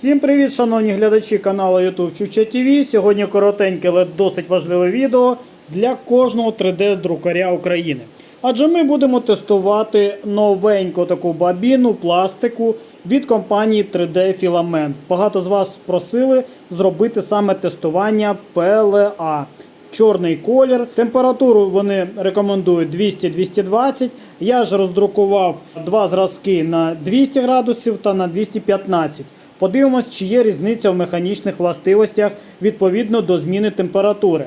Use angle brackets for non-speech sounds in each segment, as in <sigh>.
Всім привіт, шановні глядачі каналу YouTube Чуча ТВ. Сьогодні коротеньке, але досить важливе відео для кожного 3D-друкаря України. Адже ми будемо тестувати новеньку таку бабіну пластику від компанії 3D Filament. Багато з вас просили зробити саме тестування PLA. Чорний колір. Температуру вони рекомендують 200-220. Я ж роздрукував два зразки на 200 градусів та на 215. Подивимось, чи є різниця в механічних властивостях відповідно до зміни температури.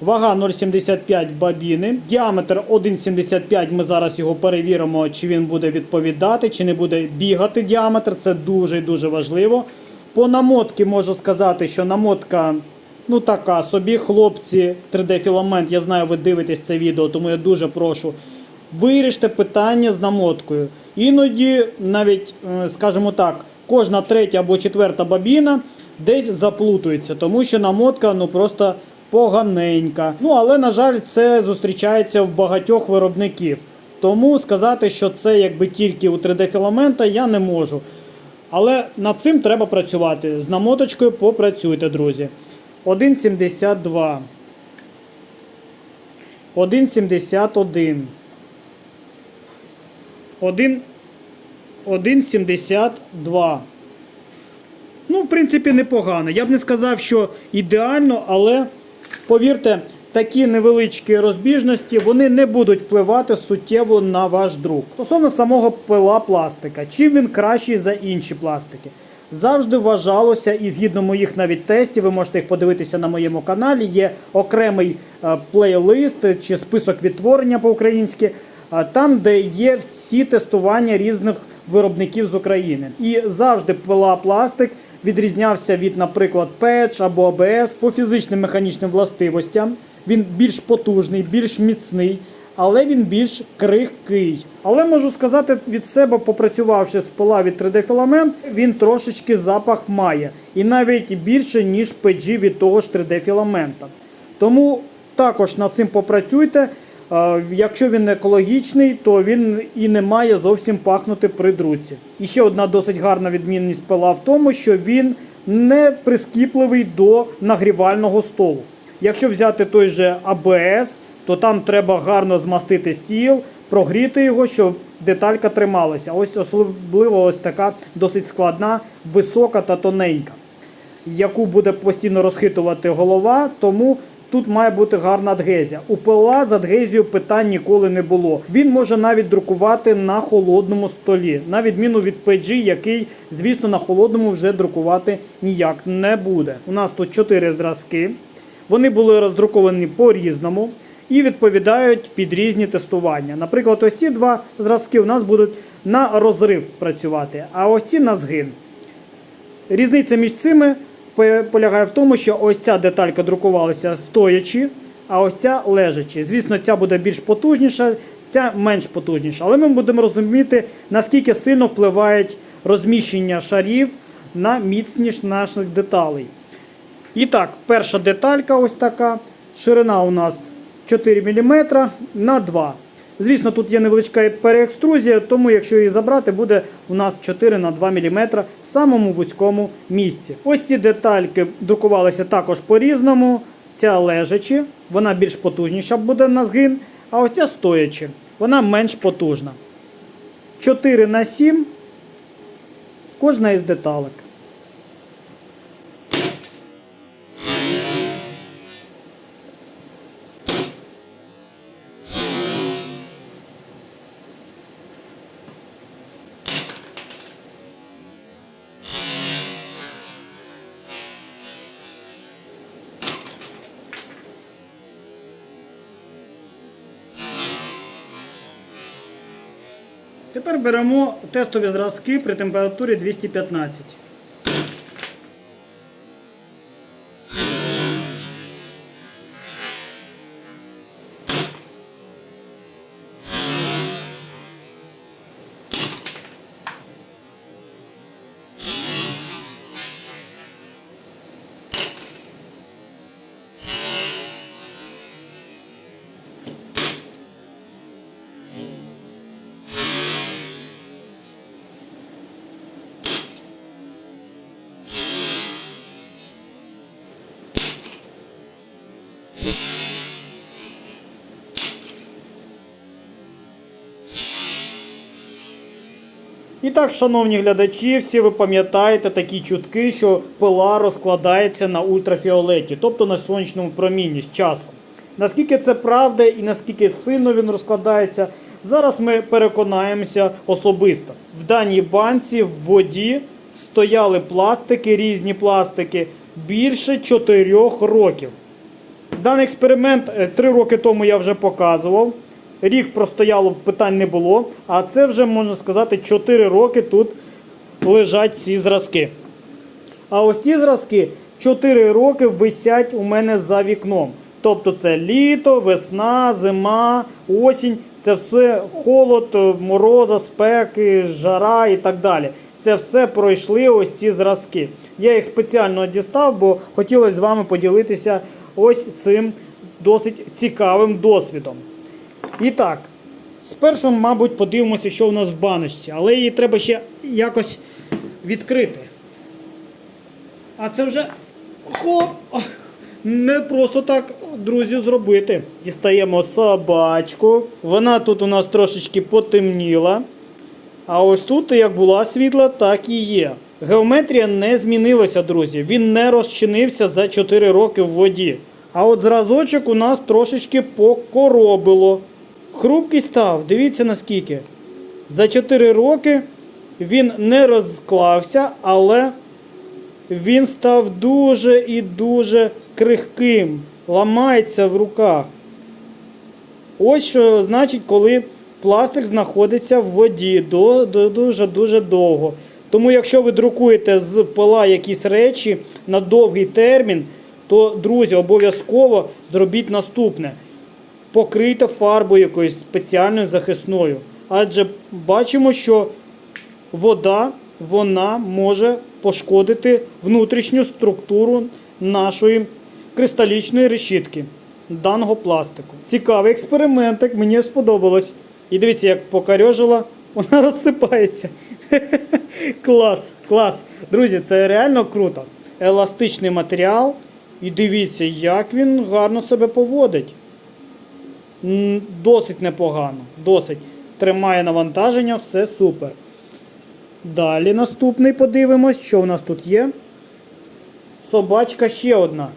Вага 0,75 бабіни, діаметр 1,75. Ми зараз його перевіримо, чи він буде відповідати, чи не буде бігати діаметр. Це дуже і дуже важливо. По намотці можу сказати, що намотка ну така собі. Хлопці 3D філамент, я знаю, ви дивитесь це відео, тому я дуже прошу. Виріште питання з намоткою. Іноді, навіть, е, скажімо так, кожна третя або четверта бабіна десь заплутується, тому що намотка ну просто поганенька. Ну, але, на жаль, це зустрічається в багатьох виробників. Тому сказати, що це якби тільки у 3D філамента, я не можу. Але над цим треба працювати. З намоточкою попрацюйте, друзі. 1,72. 1,71. 1, 1,72. Ну, в принципі, непогано. Я б не сказав, що ідеально, але повірте, такі невеличкі розбіжності вони не будуть впливати суттєво на ваш друк. Стосовно самого пила пластика, чим він кращий за інші пластики? Завжди вважалося, і згідно моїх навіть тестів, ви можете їх подивитися на моєму каналі. Є окремий е, плейлист чи список відтворення по-українськи, там, де є всі тестування різних виробників з України. І завжди пила пластик відрізнявся від, наприклад, печ або АБС по фізичним механічним властивостям. Він більш потужний, більш міцний, але він більш крихкий. Але можу сказати від себе, попрацювавши з пола від 3D філамент, він трошечки запах має. І навіть більше, ніж PG від того ж 3D філамента. Тому також над цим попрацюйте. Якщо він екологічний, то він і не має зовсім пахнути при друці. І ще одна досить гарна відмінність пила в тому, що він не прискіпливий до нагрівального столу. Якщо взяти той же АБС, то там треба гарно змастити стіл, прогріти його, щоб деталька трималася. Ось особливо ось така досить складна, висока та тоненька яку буде постійно розхитувати голова, тому тут має бути гарна адгезія. У пила з адгезією питань ніколи не було. Він може навіть друкувати на холодному столі, на відміну від PG, який, звісно, на холодному вже друкувати ніяк не буде. У нас тут чотири зразки. Вони були роздруковані по-різному і відповідають під різні тестування. Наприклад, ось ці два зразки у нас будуть на розрив працювати, а ось ці на згин. Різниця між цими полягає в тому, що ось ця деталька друкувалася стоячи, а ось ця лежачи. Звісно, ця буде більш потужніша, ця менш потужніша. Але ми будемо розуміти, наскільки сильно впливають розміщення шарів на міцність наших деталей. І так, перша деталька ось така. Ширина у нас 4 мм на 2 Звісно, тут є невеличка переекструзія, тому якщо її забрати, буде у нас 4 на 2 мм в самому вузькому місці. Ось ці детальки друкувалися також по-різному. Ця лежачи, вона більш потужніша буде на згин, а ось ця стоячи, вона менш потужна. 4 на 7 кожна із деталек. Тепер беремо тестові зразки при температурі 215. І так, шановні глядачі, всі ви пам'ятаєте такі чутки, що пила розкладається на ультрафіолеті, тобто на сонячному промінні з часом. Наскільки це правда і наскільки сильно він розкладається, зараз ми переконаємося особисто. В даній банці в воді стояли пластики, різні пластики, більше 4 років. Даний експеримент 3 роки тому я вже показував. Рік простояло, питань не було. А це вже, можна сказати, 4 роки тут лежать ці зразки. А ось ці зразки 4 роки висять у мене за вікном. Тобто це літо, весна, зима, осінь. Це все холод, мороза, спеки, жара і так далі. Це все пройшли ось ці зразки. Я їх спеціально дістав, бо хотілося з вами поділитися ось цим досить цікавим досвідом. І так, спершу, мабуть, подивимося, що у нас в баночці, але її треба ще якось відкрити. А це вже хоп, не просто так, друзі, зробити. Дістаємо собачку. Вона тут у нас трошечки потемніла. А ось тут, як була світла, так і є. Геометрія не змінилася, друзі. Він не розчинився за 4 роки в воді. А от зразочок у нас трошечки покоробило. Хрупкий став, дивіться наскільки. За 4 роки він не розклався, але він став дуже і дуже крихким. Ламається в руках. Ось що значить, коли пластик знаходиться в воді до, до, дуже дуже довго. Тому, якщо ви друкуєте з пола якісь речі на довгий термін, то, друзі, обов'язково зробіть наступне: покрийте фарбою якоюсь спеціальною захисною. Адже бачимо, що вода вона може пошкодити внутрішню структуру нашої кристалічної решітки даного пластику. Цікавий експериментик, мені сподобалось. І дивіться, як покарьожила, вона розсипається. <laughs> клас, клас. Друзі, це реально круто. Еластичний матеріал. І дивіться, як він гарно себе поводить. Досить непогано. Досить. Тримає навантаження, все супер. Далі наступний подивимось, що у нас тут є. Собачка ще одна.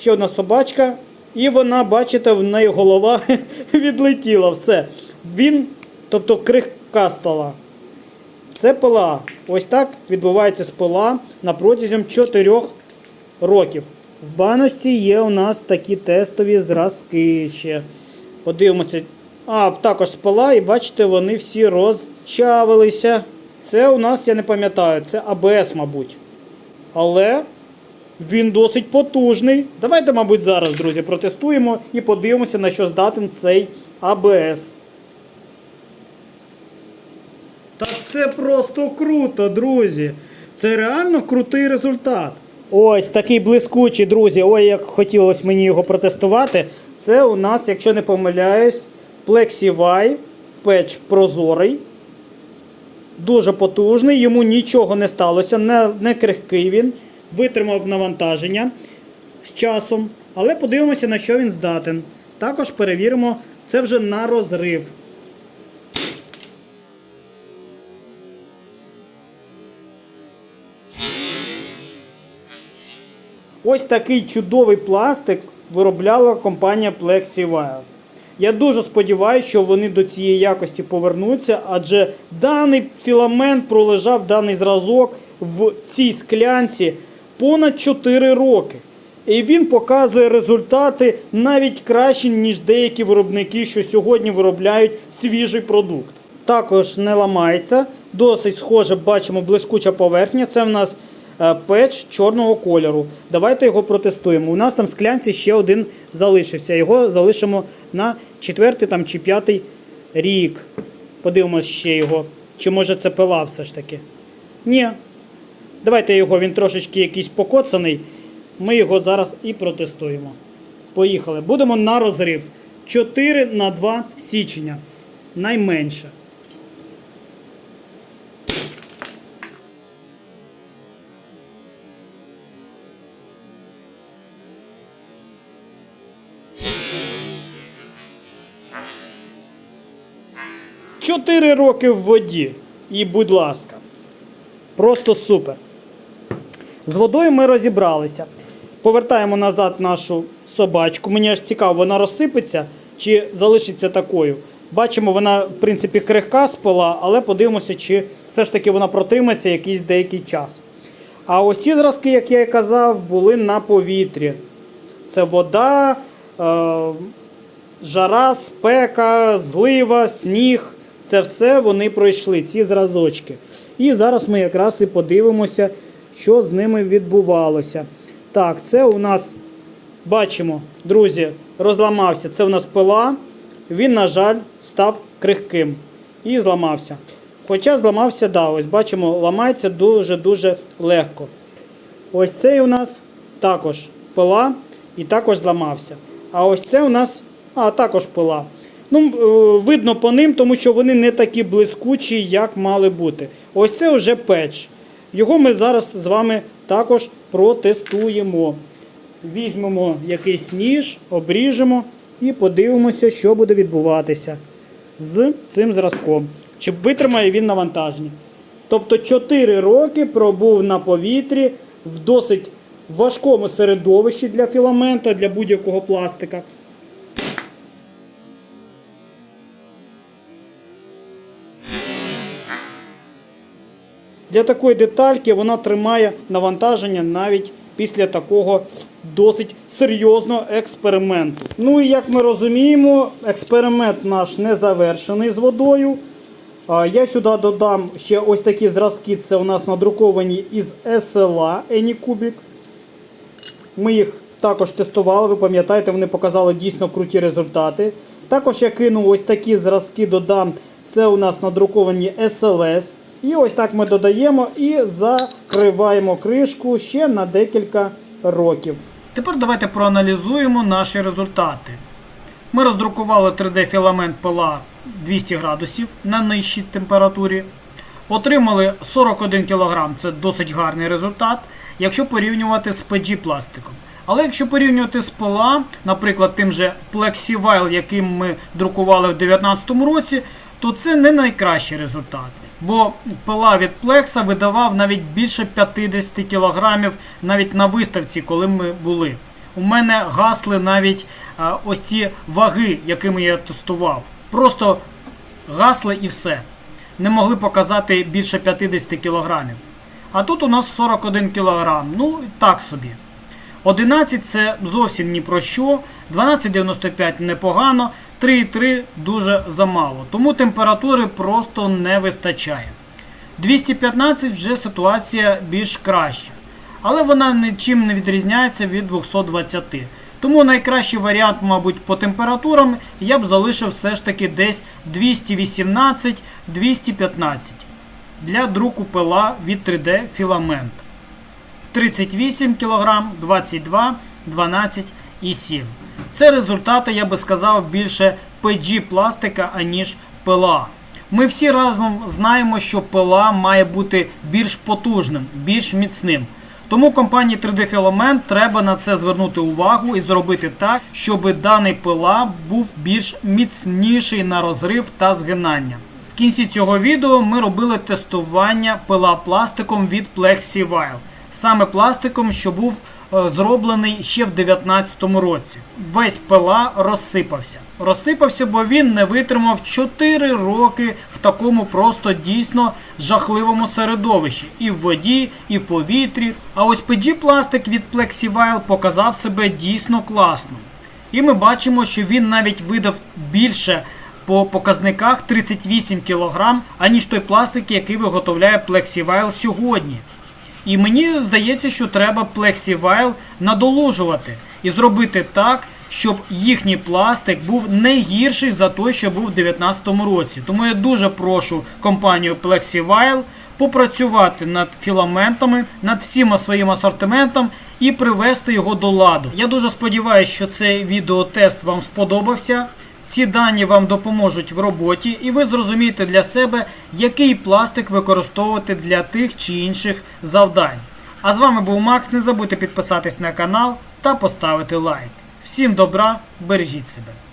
Ще одна собачка. І вона, бачите, в неї голова <laughs> відлетіла. Все. Він, тобто крихка стала. Це пила. Ось так відбувається з пила на протязі 4 років. В баночці є у нас такі тестові зразки ще. Подивимося. А, також з пила, і бачите, вони всі розчавилися. Це у нас, я не пам'ятаю, це АБС, мабуть. Але він досить потужний. Давайте, мабуть, зараз, друзі, протестуємо і подивимося, на що здатен цей АБС. Та це просто круто, друзі. Це реально крутий результат. Ось такий блискучий, друзі. Ой, як хотілося мені його протестувати. Це у нас, якщо не помиляюсь, Plexivy печ прозорий. Дуже потужний, йому нічого не сталося, не, не крихкий він, витримав навантаження з часом. Але подивимося, на що він здатен. Також перевіримо, це вже на розрив. Ось такий чудовий пластик виробляла компанія Plexivire. Я дуже сподіваюся, що вони до цієї якості повернуться, адже даний філамент пролежав даний зразок в цій склянці понад 4 роки. І він показує результати навіть кращі, ніж деякі виробники, що сьогодні виробляють свіжий продукт. Також не ламається, досить схоже, бачимо блискуча поверхня. Це в нас печ чорного кольору. Давайте його протестуємо. У нас там в склянці ще один залишився. Його залишимо на четвертий там, чи п'ятий рік. Подивимось ще його. Чи може це пила все ж таки? Ні. Давайте його, він трошечки якийсь покоцаний. Ми його зараз і протестуємо. Поїхали. Будемо на розрив. 4 на 2 січення. Найменше. Чотири роки в воді. І будь ласка. Просто супер. З водою ми розібралися. Повертаємо назад нашу собачку. Мені аж цікаво, вона розсипеться чи залишиться такою. Бачимо, вона, в принципі, крихка спала, але подивимося, чи все ж таки вона протримається якийсь деякий час. А ось ці зразки, як я і казав, були на повітрі. Це вода, е, жара, спека, злива, сніг. Це все вони пройшли, ці зразочки. І зараз ми якраз і подивимося, що з ними відбувалося. Так, це у нас, бачимо, друзі, розламався. Це у нас пила. Він, на жаль, став крихким і зламався. Хоча зламався, да, ось бачимо, ламається дуже-дуже легко. Ось цей у нас також пила і також зламався. А ось це у нас а, також пила. Ну, е, видно по ним, тому що вони не такі блискучі, як мали бути. Ось це вже печ. Його ми зараз з вами також протестуємо. Візьмемо якийсь ніж, обріжемо і подивимося, що буде відбуватися з цим зразком. Чи витримає він навантаження. Тобто 4 роки пробув на повітрі в досить важкому середовищі для філамента, для будь-якого пластика. Для такої детальки вона тримає навантаження навіть після такого досить серйозного експерименту. Ну і як ми розуміємо, експеримент наш не завершений з водою. Я сюди додам ще ось такі зразки. Це у нас надруковані із SLA Anycubic. Ми їх також тестували, ви пам'ятаєте, вони показали дійсно круті результати. Також я кину ось такі зразки, додам. Це у нас надруковані SLS. І ось так ми додаємо і закриваємо кришку ще на декілька років. Тепер давайте проаналізуємо наші результати. Ми роздрукували 3D-філамент пила 200 градусів на нижчій температурі. Отримали 41 кг, це досить гарний результат, якщо порівнювати з PG пластиком. Але якщо порівнювати з пила, наприклад, тим же Plexivile, яким ми друкували в 2019 році, то це не найкращий результат. Бо пила від Плекса видавав навіть більше 50 кг навіть на виставці, коли ми були. У мене гасли навіть а, ось ці ваги, якими я тестував. Просто гасли і все. Не могли показати більше 50 кг. А тут у нас 41 кг. Ну, так собі. 11 це зовсім ні про що. 12,95 непогано, 3,3 дуже замало. Тому температури просто не вистачає. 215 вже ситуація більш краща. Але вона нічим не відрізняється від 220. Тому найкращий варіант, мабуть, по температурам я б залишив все ж таки десь 218-215 для друку пила від 3D філамент. 38 кг, 22, 12 і 7. Це результати, я би сказав, більше PG пластика, аніж пила. Ми всі разом знаємо, що пила має бути більш потужним, більш міцним. Тому компанії 3D Filament треба на це звернути увагу і зробити так, щоб даний пила був більш міцніший на розрив та згинання. В кінці цього відео ми робили тестування пила пластиком від Plexi Plexivile. Саме пластиком, що був зроблений ще в 2019 році. Весь пила розсипався. Розсипався, бо він не витримав 4 роки в такому просто дійсно жахливому середовищі. І в воді, і в повітрі. А ось PG пластик від Plexivile показав себе дійсно класно. І ми бачимо, що він навіть видав більше по показниках 38 кг, аніж той пластик, який виготовляє Plexivile сьогодні. І мені здається, що треба Plexivile надолужувати і зробити так, щоб їхній пластик був не гірший за той, що був у 2019 році. Тому я дуже прошу компанію Plexivile попрацювати над філаментами, над всім своїм асортиментом і привести його до ладу. Я дуже сподіваюся, що цей відеотест вам сподобався. Ці дані вам допоможуть в роботі, і ви зрозумієте для себе, який пластик використовувати для тих чи інших завдань. А з вами був Макс. Не забудьте підписатись на канал та поставити лайк. Всім добра, бережіть себе.